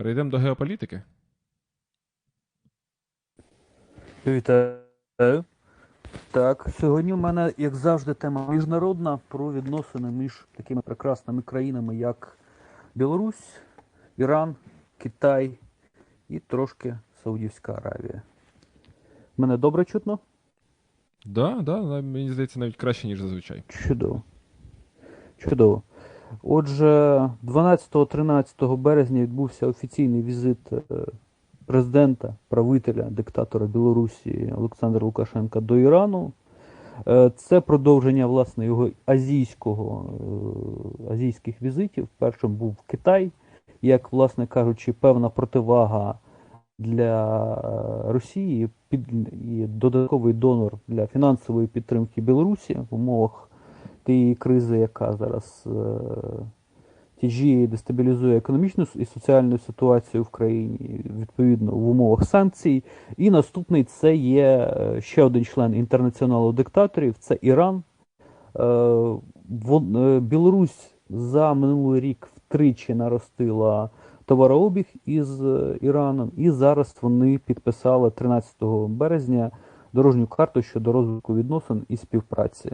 Перейдемо до геополітики. Вітаю. Так, сьогодні в мене, як завжди, тема міжнародна про відносини між такими прекрасними країнами, як Білорусь, Іран, Китай і трошки Саудівська Аравія. Мене добре чутно? Да, да, да, мені здається, навіть краще, ніж зазвичай. Чудово. Чудово. Отже, 12-13 березня відбувся офіційний візит е, президента, правителя, диктатора Білорусі Олександра Лукашенка до Ірану. Е, Це продовження власне його азійського, е, азійських візитів. Першим був Китай, як, власне кажучи, певна противага для Росії під, і додатковий донор для фінансової підтримки Білорусі в умовах тієї кризи, яка зараз е, тяжіє і дестабілізує економічну і соціальну ситуацію в країні, відповідно в умовах санкцій. І наступний це є е, ще один член інтернаціоналу диктаторів це Іран. Е, Білорусь за минулий рік втричі наростила товарообіг із Іраном, і зараз вони підписали 13 березня дорожню карту щодо розвитку відносин і співпраці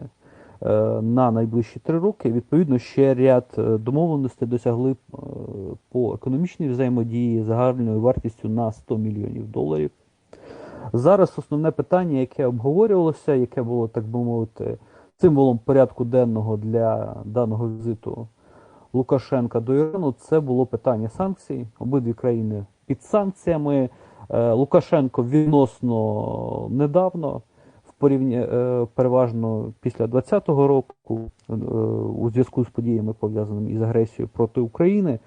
на найближчі три роки. Відповідно, ще ряд е, домовленостей досягли е, по економічній взаємодії загальною вартістю на 100 мільйонів доларів. Зараз основне питання, яке обговорювалося, яке було, так би мовити, символом порядку денного для даного візиту Лукашенка до Ірану, це було питання санкцій. Обидві країни під санкціями. Е, Лукашенко відносно недавно, в порівні, е, переважно після 2020 року, е, у зв'язку з подіями, пов'язаними із агресією проти України.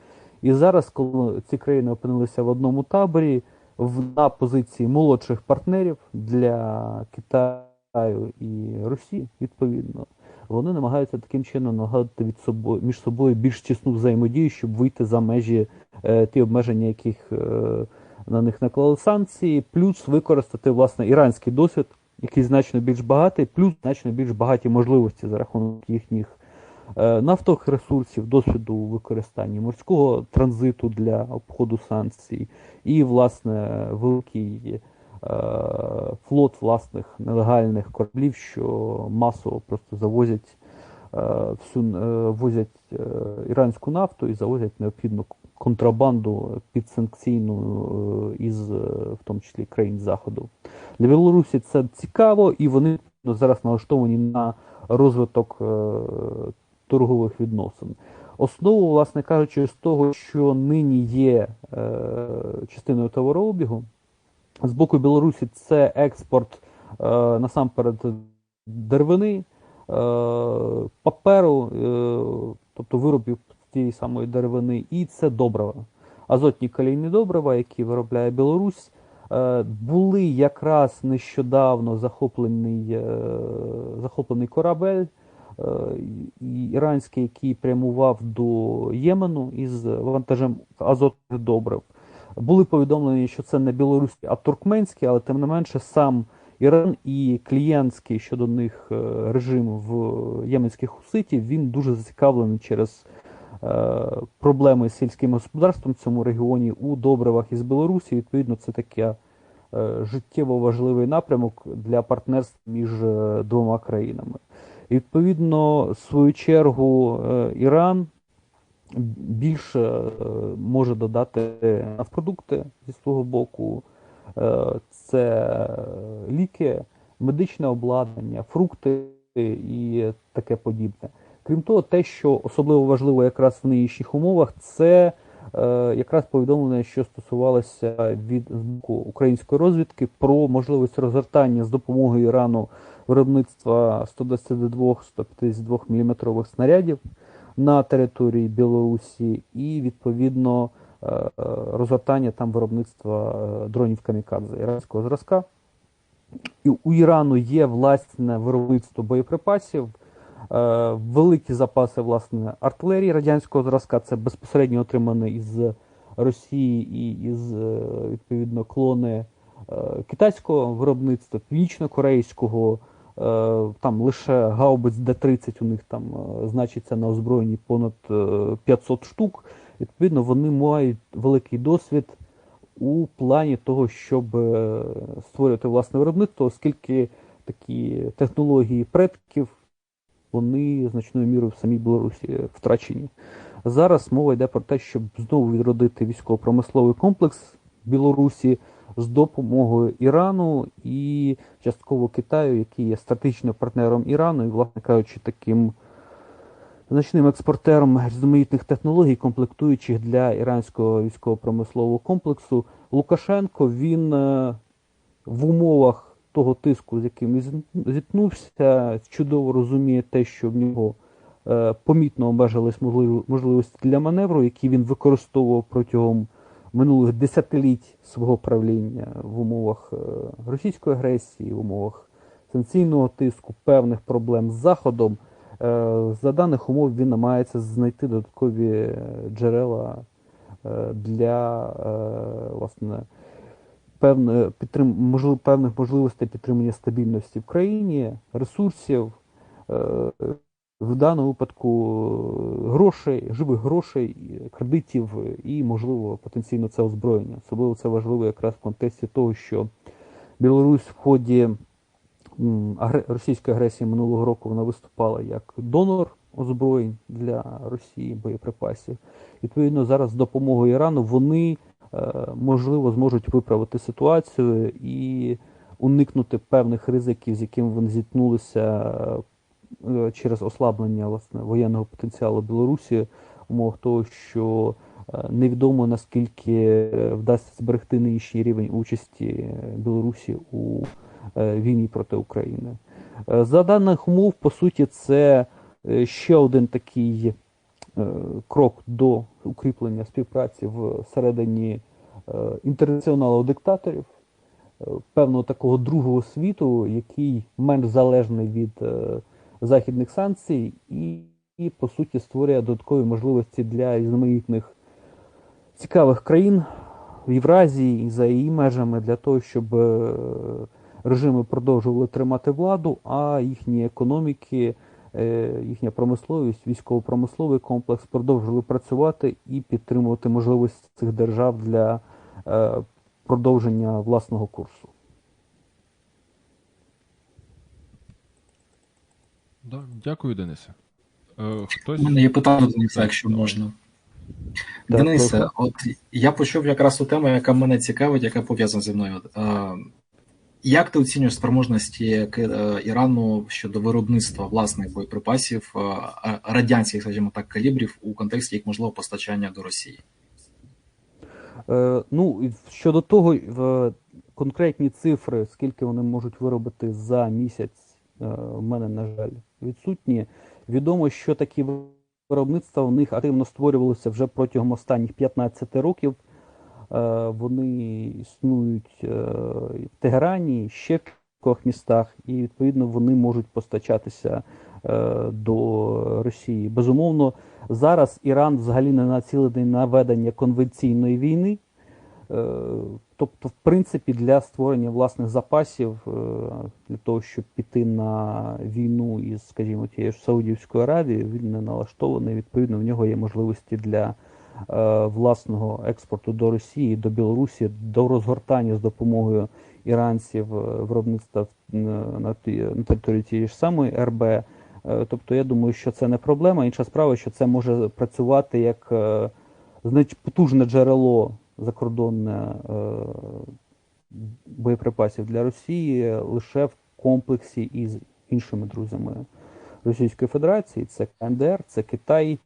І зараз, коли ці країни опинилися в одному таборі, в, на позиції молодших партнерів для Китаю і Росії, відповідно, вони намагаються таким чином нагадати від собою між собою більш тісну взаємодію, щоб вийти за межі е, ті обмеження, яких е, на них наклали санкції, плюс використати власне іранський досвід, який значно більш багатий, плюс значно більш багаті можливості за рахунок їхніх е, нафтових ресурсів, досвіду у використанні морського транзиту для обходу санкцій, і власне великий е, флот власних нелегальних кораблів, що масово просто завозять е, всю возять іранську нафту і завозять необхідну контрабанду підсанкційну е, із, е, в тому числі країн Заходу. Для Білорусі це цікаво, і вони зараз налаштовані на розвиток е, торгових відносин. Основу, власне кажучи, з того, що нині є частиною товарообігу, з боку Білорусі це експорт насамперед деревини, паперу, тобто виробів тієї самої деревини, і це добрива. Азотні калійні добрива, які виробляє Білорусь, е, були якраз нещодавно захоплений, е, захоплений корабель е, іранський, який прямував до Ємену із вантажем азотних добрив. Були повідомлені, що це не білоруський, а туркменський, але тим не менше сам Іран і клієнтський щодо них режим в єменських хуситів, він дуже зацікавлений через проблеми з сільським господарством в цьому регіоні у добривах із Білорусі. Відповідно, це таке е, життєво важливий напрямок для партнерства між е, двома країнами. І, відповідно, в свою чергу, е, Іран більше е, може додати нафтопродукти зі свого боку. Е, Це ліки, медичне обладнання, фрукти і таке подібне. Крім того, те, що особливо важливо якраз в нинішніх умовах, це е, якраз повідомлення, що стосувалося від боку української розвідки про можливість розгортання з допомогою Ірану виробництва 122-152 мм снарядів на території Білорусі, і відповідно е, розгортання там виробництва е, дронів камікадзе іранського зразка. І у Ірану є власне виробництво боєприпасів, великі запаси власне артилерії радянського зразка. Це безпосередньо отримане із Росії і із е, відповідно клони е, китайського виробництва, північно-корейського. Е, Там лише гаубиць Д-30 у них там е, значиться на озброєнні понад е, 500 штук. Відповідно, вони мають великий досвід у плані того, щоб е, створювати власне виробництво, оскільки такі технології предків вони значною мірою в самій Білорусі втрачені. Зараз мова йде про те, щоб знову відродити військово-промисловий комплекс Білорусі з допомогою Ірану і частково Китаю, який є стратегічним партнером Ірану, і, власне кажучи, таким значним експортером різноманітних технологій, комплектуючих для іранського військово-промислового комплексу. Лукашенко він е, в умовах того тиску, з яким він зіт- зіткнувся, чудово розуміє те, що в нього е, помітно обмежились можливо- можливості для маневру, які він використовував протягом минулих десятиліть свого правління в умовах е, російської агресії, в умовах санкційного тиску, певних проблем з Заходом. Е, За даних умов він намагається знайти додаткові е, джерела е, для е, власне певне підтрим... можливо, певних можливостей підтримання стабільності в країні, ресурсів, е, в даному випадку е, грошей, живих грошей, кредитів і, можливо, потенційно це озброєння. Особливо це важливо якраз в контексті того, що Білорусь в ході російської агресії минулого року вона виступала як донор озброєнь для Росії, боєприпасів. Відповідно, зараз з допомогою Ірану вони можливо зможуть виправити ситуацію і уникнути певних ризиків, з якими вони зіткнулися е, через ослаблення власне воєнного потенціалу Білорусі, в того, що е, невідомо наскільки е, вдасться зберегти нинішній рівень участі е, Білорусі у е, війні проти України. Е, За даних умов, по суті, це е, ще один такий е, крок до укріплення співпраці всередині е, інтернаціоналу диктаторів, е, певного такого другого світу, який менш залежний від е, західних санкцій, і, і по суті створює додаткові можливості для різноманітних цікавих країн в Євразії і за її межами для того, щоб е, режими продовжували тримати владу, а їхні економіки, е, їхня промисловість, військово-промисловий комплекс продовжували працювати і підтримувати можливості цих держав для е, продовження власного курсу. Да, дякую, Денисе. Е, хтось. У мене є питання Дениса, якщо можна. Так, Денисе, от я почув якраз ту тему, яка мене цікавить, яка пов'язана зі мною. Е, Як ти оцінюєш спроможності е, Ірану щодо виробництва власних боєприпасів е, радянських, скажімо так, калібрів у контексті їх можливого постачання до Росії? Е, ну, щодо того, в конкретні цифри, скільки вони можуть виробити за місяць, е, в мене, на жаль, відсутні. Відомо, що такі виробництва в них активно створювалися вже протягом останніх 15 років. Е, Вони існують е, в Тегерані, ще в кількох містах, і відповідно вони можуть постачатися е, до Росії. Безумовно, зараз Іран взагалі не націлений на ведення конвенційної війни. Тобто, в принципі, для створення власних запасів, для того, щоб піти на війну із, скажімо, тією ж Саудівською Аравією, він не налаштований. Відповідно, в нього є можливості для власного експорту до Росії, до Білорусі, до розгортання з допомогою іранців е, виробництва е, на, території тієї ж самої РБ. Е, Тобто, я думаю, що це не проблема. Інша справа, що це може працювати як е, потужне джерело закордонне е, боєприпасів для Росії лише в комплексі із іншими друзями Російської Федерації. Це КНДР, це Китай.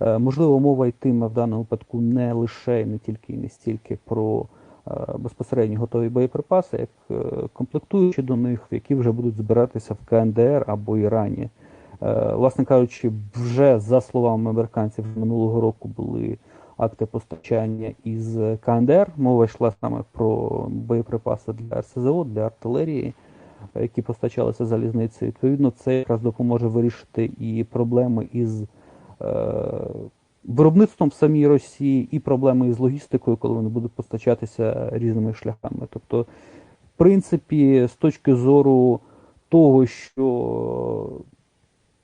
Е, Можливо, мова йтиме в даному випадку не лише і не тільки і не стільки про е, безпосередньо готові боєприпаси, як е, комплектуючі до них, які вже будуть збиратися в КНДР або Ірані. Власне кажучи, вже за словами американців минулого року були акти постачання із КНДР. Мова йшла саме про боєприпаси для РСЗО, для артилерії, які постачалися залізницею. Відповідно, це якраз допоможе вирішити і проблеми із виробництвом в самій Росії, і проблеми із логістикою, коли вони будуть постачатися різними шляхами. Тобто, в принципі, з точки зору того, що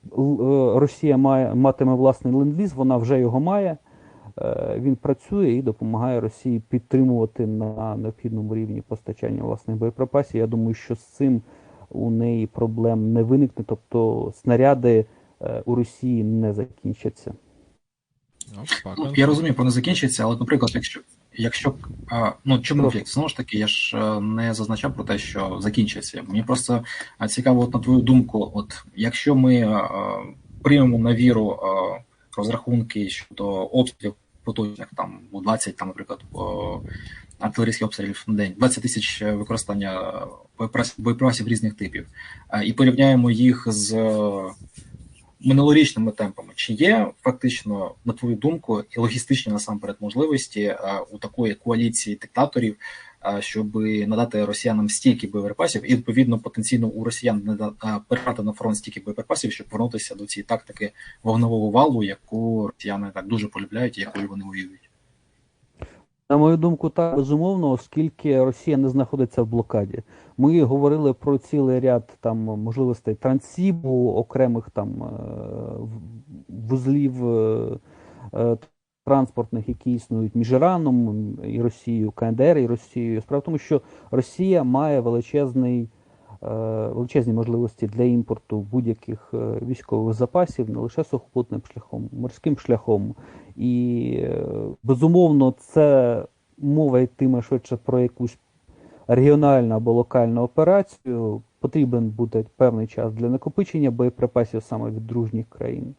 е, Росія має, матиме власний ленд-ліз, вона вже його має. е, він працює і допомагає Росії підтримувати на необхідному рівні постачання власних боєприпасів. Я думаю, що з цим у неї проблем не виникне, тобто снаряди е, у Росії не закінчаться. Ну. Ну, я розумію, про не закінчиться, але, наприклад, якщо. Якщо ну чому Прошу. Знову ж таки, я ж е, не зазначав про те, що закінчиться. Мені просто цікаво, от на твою думку, от якщо ми е, приймемо на віру е, розрахунки щодо обстрілів поточних, там у 20, там, наприклад, е, артилерійських обстрілів на день, 20 тисяч використання е, боєприпасів, боєприпасів різних типів, е, і порівняємо їх з е, минулорічними темпами, чи є фактично, на твою думку, і логістичні насамперед можливості е, у такої коаліції диктаторів, е, щоб надати росіянам стільки боєприпасів, і відповідно потенційно у росіян не е, передати на фронт стільки боєприпасів, щоб повернутися до цієї тактики вогневого валу, яку росіяни так дуже полюбляють, і якою вони воюють. На мою думку, так безумовно, оскільки Росія не знаходиться в блокаді. Ми говорили про цілий ряд там можливостей трансібу, окремих там е, вузлів е, е, транспортних, які існують між Іраном і Росією, КНДР і Росією. Справа в тому, що Росія має величезний. Величезні можливості для імпорту будь-яких військових запасів не лише сухопутним шляхом, морським шляхом. І безумовно, це мова йтиме швидше про якусь регіональну або локальну операцію. Потрібен буде певний час для накопичення боєприпасів саме від дружніх країн.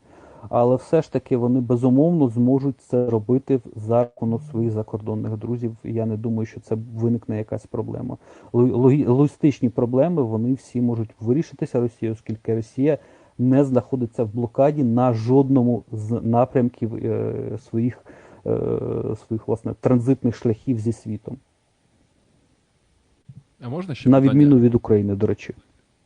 Але все ж таки вони безумовно зможуть це робити за рахунок своїх закордонних друзів. Я не думаю, що це виникне якась проблема. Ло- Логістичні проблеми вони всі можуть вирішитися Росією, оскільки Росія не знаходиться в блокаді на жодному з напрямків е, своїх, е, своїх власне транзитних шляхів зі світом, А можна ще на питання? відміну від України, до речі.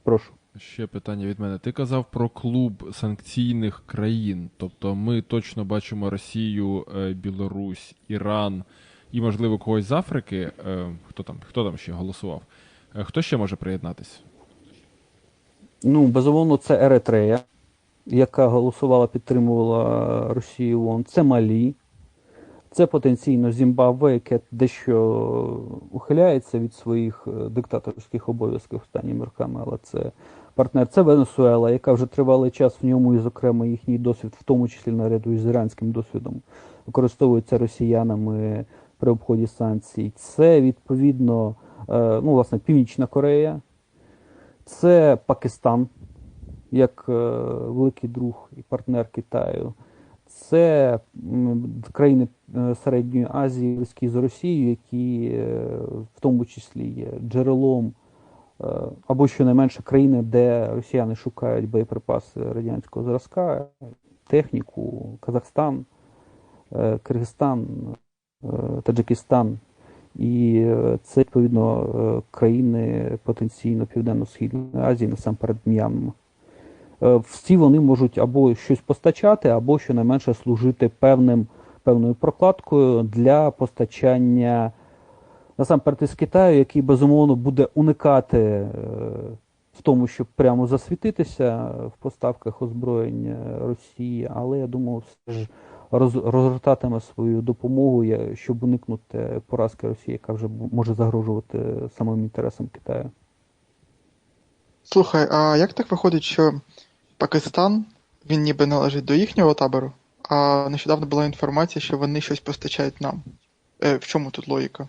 Прошу. Ще питання від мене. Ти казав про клуб санкційних країн. Тобто ми точно бачимо Росію, е, Білорусь, Іран і, можливо, когось з Африки. Хто там, хто там ще голосував? Хто ще може приєднатись? Ну, безумовно, це Еретрея, яка голосувала, підтримувала Росію ООН. Це Малі, це потенційно Зімбабве, яке дещо ухиляється від своїх е, диктаторських обов'язків останніми роками, але це партнер. Це Венесуела, яка вже тривалий час в ньому, і, зокрема, їхній досвід, в тому числі наряду із іранським досвідом, використовується росіянами при обході санкцій. Це відповідно, е, ну, власне, Північна Корея. Це Пакистан, як е, великий друг і партнер Китаю. Це країни е, Середньої Азії, близькі з Росією, які е, в тому числі є джерелом, або щонайменше країни, де росіяни шукають боєприпаси радянського зразка, техніку, Казахстан, Киргизстан, Таджикистан. І е, це відповідно е, країни потенційно Південно-Східної Азії, насамперед М'янма. Е, Всі вони можуть або щось постачати, або щонайменше служити певним, певною прокладкою для постачання насамперед із Китаю, який безумовно буде уникати в тому, щоб прямо засвітитися в поставках озброєння Росії, але я думаю, все ж розгортатиме свою допомогу, щоб уникнути поразки Росії, яка вже може загрожувати самим інтересам Китаю. Слухай, а як так виходить, що Пакистан, він ніби належить до їхнього табору, а нещодавно була інформація, що вони щось постачають нам. Е, в чому тут логіка?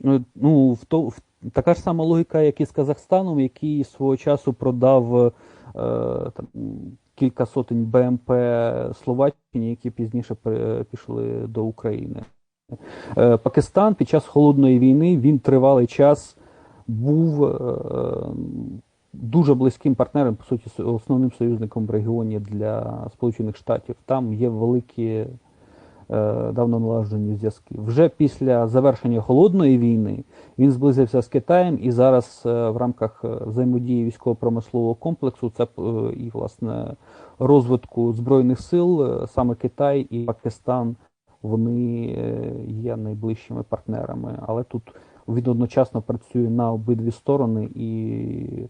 Ну, Ну, в то, в, така ж сама логіка, як і з Казахстаном, який свого часу продав е, там, кілька сотень БМП Словаччині, які пізніше пішли до України. Е, Пакистан під час холодної війни він тривалий час був е, дуже близьким партнером, по суті, основним союзником в регіоні для Сполучених Штатів. Там є великі давно налагоджені зв'язки. Вже після завершення холодної війни він зблизився з Китаєм і зараз е, в рамках е, взаємодії військово-промислового комплексу це е, і власне розвитку збройних сил е, саме Китай і Пакистан вони е, є найближчими партнерами. Але тут він одночасно працює на обидві сторони і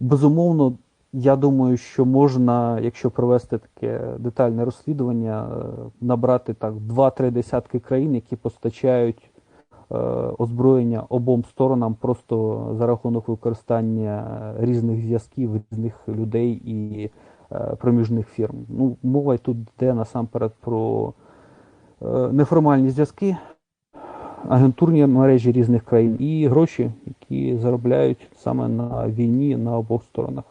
безумовно Я думаю, що можна, якщо провести таке детальне розслідування, е, набрати так 2-3 десятки країн, які постачають е, озброєння обом сторонам просто за рахунок використання різних зв'язків, різних людей і е, проміжних фірм. Ну, мова тут йде насамперед про неформальні зв'язки, агентурні мережі різних країн і гроші, які заробляють саме на війні на обох сторонах.